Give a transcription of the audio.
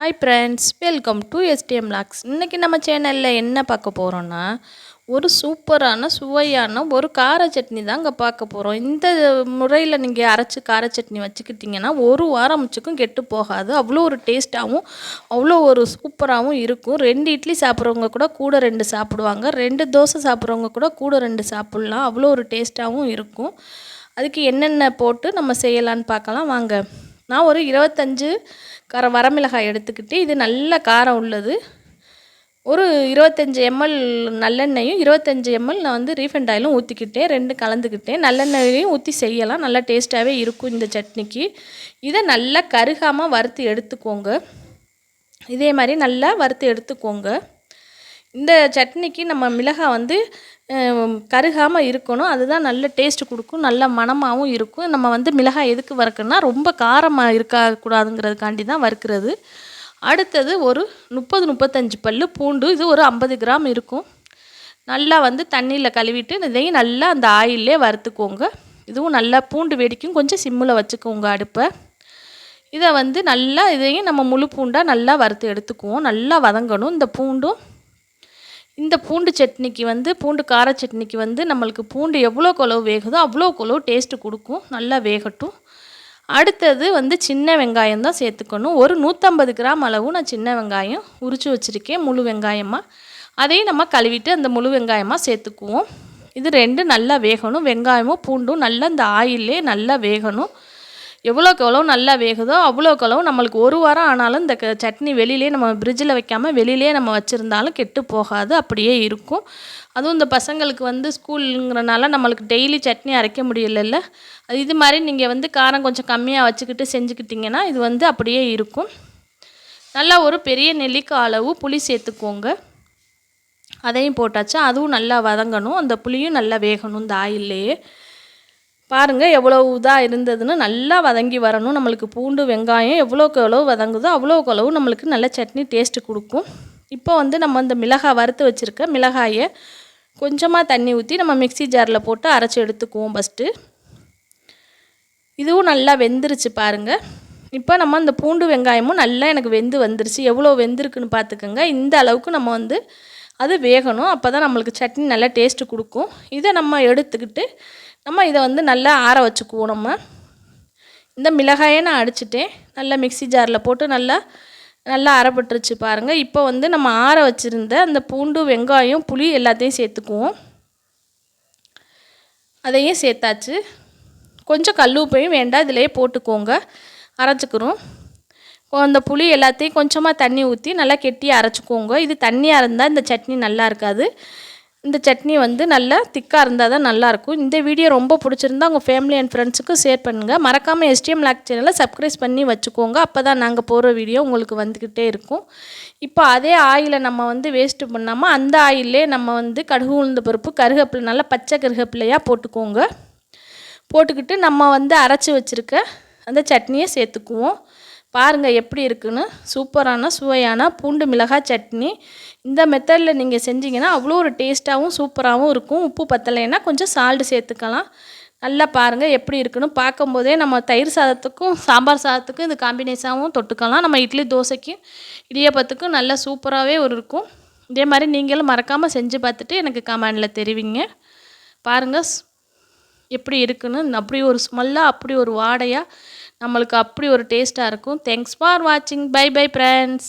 Hi friends welcome to STM logs இன்றைக்கி நம்ம சேனலில் என்ன பார்க்க போகிறோன்னா ஒரு சூப்பரான சுவையான ஒரு கார சட்னி தாங்க பார்க்க போகிறோம் இந்த முறையில் நீங்கள் அரைச்சி கார சட்னி வச்சுக்கிட்டிங்கன்னா ஒரு வாரம் முச்சுக்கும் கெட்டு போகாது. அவ்வளோ ஒரு டேஸ்ட்டாகவும் அவ்வளோ ஒரு சூப்பராகவும் இருக்கும். ரெண்டு இட்லி சாப்பிட்றவங்க கூட கூட ரெண்டு சாப்பிடுவாங்க. ரெண்டு தோசை சாப்பிட்றவங்க கூட கூட ரெண்டு சாப்பிட்லாம். அவ்வளோ ஒரு டேஸ்ட்டாகவும் இருக்கும். அதுக்கு என்னென்ன போட்டு நம்ம செய்யலான்னு பார்க்கலாம். வாங்க. நான் ஒரு இருபத்தஞ்சு கர வரமிளகாய் எடுத்துக்கிட்டு இது நல்ல காரம் உள்ளது. ஒரு இருபத்தஞ்சி எம்எல் நல்லெண்ணெயும் இருபத்தஞ்சி எம்எல் நான் வந்து ரீஃபண்ட் ஆயிலும் ஊற்றிக்கிட்டேன் ரெண்டு கலந்துக்கிட்டேன். நல்லெண்ணெயையும் ஊற்றி செய்யலாம். நல்லா டேஸ்ட்டாகவே இருக்கும் இந்த சட்னிக்கு. இதை நல்லா கருகாமல் வறுத்து எடுத்துக்கோங்க. இதே மாதிரி நல்லா வறுத்து எடுத்துக்கோங்க. இந்த சட்னிக்கு நம்ம மிளகாய் வந்து கருகாமல் இருக்கணும். அதுதான் நல்ல டேஸ்ட் கொடுக்கும். நல்ல மணமாகவும் இருக்கும். நம்ம வந்து மிளகாய் எதுக்கு வறுக்கணும்னா ரொம்ப காரமாக இருக்கக்கூடாதுங்கிறதுக்காண்டி தான் வறுக்கிறது. அடுத்தது ஒரு முப்பது முப்பத்தஞ்சு பல் பூண்டு. இது ஒரு ஐம்பது கிராம் இருக்கும். நல்லா வந்து தண்ணியில் கழுவிட்டு இதையும் நல்லா அந்த ஆயிலே வறுத்துக்கோங்க. இதுவும் நல்லா பூண்டு வெடிக்கும் கொஞ்சம் சிம்மில் வச்சுக்கோங்க அடுப்பை. இதை வந்து நல்லா இதையும் நம்ம முழு பூண்டாக நல்லா வறுத்து எடுத்துக்குவோம். நல்லா வதங்கணும். இந்த பூண்டும் இந்த பூண்டு சட்னிக்கு வந்து பூண்டு கார சட்னிக்கு வந்து நம்மளுக்கு பூண்டு எவ்வளோ கொலவு வேகுதோ அவ்வளோ கொலவு டேஸ்ட்டு கொடுக்கும். நல்லா வேகட்டும். அடுத்தது வந்து சின்ன வெங்காயம் தான் சேர்த்துக்கணும். ஒரு நூற்றம்பது கிராம் அளவு நான் சின்ன வெங்காயம் உரித்து வச்சுருக்கேன் முழு வெங்காயமாக அதையும் நம்ம கழுவிட்டு அந்த முழு வெங்காயமாக சேர்த்துக்குவோம். இது ரெண்டு நல்லா வேகணும். வெங்காயமும் பூண்டும் நல்லா இந்த ஆயிலே நல்லா வேகணும். எவ்வளோக்கு எவ்வளோ நல்லா வேகுதோ அவ்வளோக்கு அளவு நம்மளுக்கு ஒரு வாரம் ஆனாலும் இந்த சட்னி வெளியிலே நம்ம ஃப்ரிட்ஜில் வைக்காமல் வெளியிலே நம்ம வச்சுருந்தாலும் கெட்டு போகாது அப்படியே இருக்கும். அதுவும் இந்த பசங்களுக்கு வந்து ஸ்கூலுங்கிறனால நம்மளுக்கு டெய்லி சட்னி அரைக்க முடியலல்ல. அது இது மாதிரி நீங்கள் வந்து காரம் கொஞ்சம் கம்மியாக வச்சுக்கிட்டு செஞ்சுக்கிட்டிங்கன்னா இது வந்து அப்படியே இருக்கும். நல்லா ஒரு பெரிய நெல்லிக்காய் அளவு புளி சேர்த்துக்கோங்க. அதையும் போட்டாச்சு. அதுவும் நல்லா வதங்கணும். அந்த புளியும் நல்லா வேகணும் இந்த ஆயில்லையே பாருங்கள் எவ்வளோ இதாக இருந்ததுன்னு நல்லா வதங்கி வரணும். நம்மளுக்கு பூண்டு வெங்காயம் எவ்வளோக்கு எவ்வளோ வதங்குதோ அவ்வளோக்கு அளவு நம்மளுக்கு நல்ல சட்னி டேஸ்ட்டு கொடுக்கும். இப்போ வந்து நம்ம இந்த மிளகாய் வறுத்து வச்சுருக்க மிளகாயை கொஞ்சமாக தண்ணி ஊற்றி நம்ம மிக்சி ஜாரில் போட்டு அரைச்சி எடுத்துக்குவோம் ஃபஸ்ட்டு இதுவும் நல்லா வெந்துருச்சு பாருங்கள் இப்போ நம்ம இந்த பூண்டு வெங்காயமும் நல்லா எனக்கு வெந்து வந்துருச்சு. எவ்வளோ வெந்திருக்குன்னு பார்த்துக்கோங்க. இந்த அளவுக்கு நம்ம வந்து அது வேகணும். அப்போ தான் நம்மளுக்கு சட்னி நல்லா டேஸ்ட்டு கொடுக்கும். இதை நம்ம எடுத்துக்கிட்டு நம்ம இதை வந்து நல்லா ஆற வச்சுக்குவோம் நம்ம. இந்த மிளகாயை நான் அடிச்சிட்டேன். நல்லா மிக்சி ஜாரில் போட்டு நல்லா நல்லா அரைப்பட்டுருச்சு பாருங்கள் இப்போ வந்து நம்ம ஆற வச்சுருந்த அந்த பூண்டு வெங்காயம் புளி எல்லாத்தையும் சேர்த்துக்குவோம். அதையும் சேர்த்தாச்சு. கொஞ்சம் கல் உப்பையும் வேண்டாம் இதிலையே போட்டுக்கோங்க. அரைச்சிக்கிறோம். அந்த புளி எல்லாத்தையும் கொஞ்சமாக தண்ணி ஊற்றி நல்லா கெட்டி அரைச்சிக்கோங்க. இது தண்ணியாக இருந்தால் இந்த சட்னி நல்லா இருக்காது. இந்த சட்னி வந்து நல்லா திக்காக இருந்தால் தான் நல்லாயிருக்கும். இந்த வீடியோ ரொம்ப பிடிச்சிருந்தா உங்கள் ஃபேமிலி அண்ட் ஃப்ரெண்ட்ஸுக்கும் ஷேர் பண்ணுங்கள் மறக்காமல் எஸ்டிஎம் லாக் சேனலை சப்ஸ்கிரைப் பண்ணி வச்சுக்கோங்க. அப்போ தான் நாங்கள் போகிற வீடியோ உங்களுக்கு வந்துக்கிட்டே இருக்கும். இப்போ அதே ஆயிலை நம்ம வந்து வேஸ்ட்டு பண்ணாமல் அந்த ஆயிலே நம்ம வந்து கடுகு உளுந்த பருப்பு கருகப்பிலை நல்லா பச்சை கருகப்பிள்ளையாக போட்டுக்கோங்க. போட்டுக்கிட்டு நம்ம வந்து அரைச்சி வச்சுருக்க அந்த சட்னியை சேர்த்துக்குவோம். பாருங்கள் எப்படி இருக்குன்னு. சூப்பரான சுவையான பூண்டு மிளகாய் சட்னி. இந்த மெத்தடில் நீங்கள் செஞ்சீங்கன்னா அவ்வளோ ஒரு டேஸ்ட்டாகவும் சூப்பராகவும் இருக்கும். உப்பு பத்தலைன்னா கொஞ்சம் சால்ட் சேர்த்துக்கலாம். நல்லா பாருங்கள் எப்படி இருக்குன்னு. பார்க்கும்போதே நம்ம தயிர் சாதத்துக்கும் சாம்பார் சாதத்துக்கும் இது காம்பினேஷனாகவும் தொட்டுக்கலாம். நம்ம இட்லி தோசைக்கும் இடியப்பத்துக்கும் நல்லா சூப்பராகவே ஒரு இருக்கும். இதே மாதிரி நீங்களும் மறக்காமல் செஞ்சு பார்த்துட்டு எனக்கு கமெண்டில் தெரிவிங்க. பாருங்கள் எப்படி இருக்குன்னு. அப்படி ஒரு ஸ்மெல்லாக அப்படி ஒரு வாடையாக நம்மளுக்கு அப்படி ஒரு டேஸ்ட்டாக இருக்கும். தேங்க்ஸ் ஃபார் வாட்சிங் பை பை ஃப்ரெண்ட்ஸ்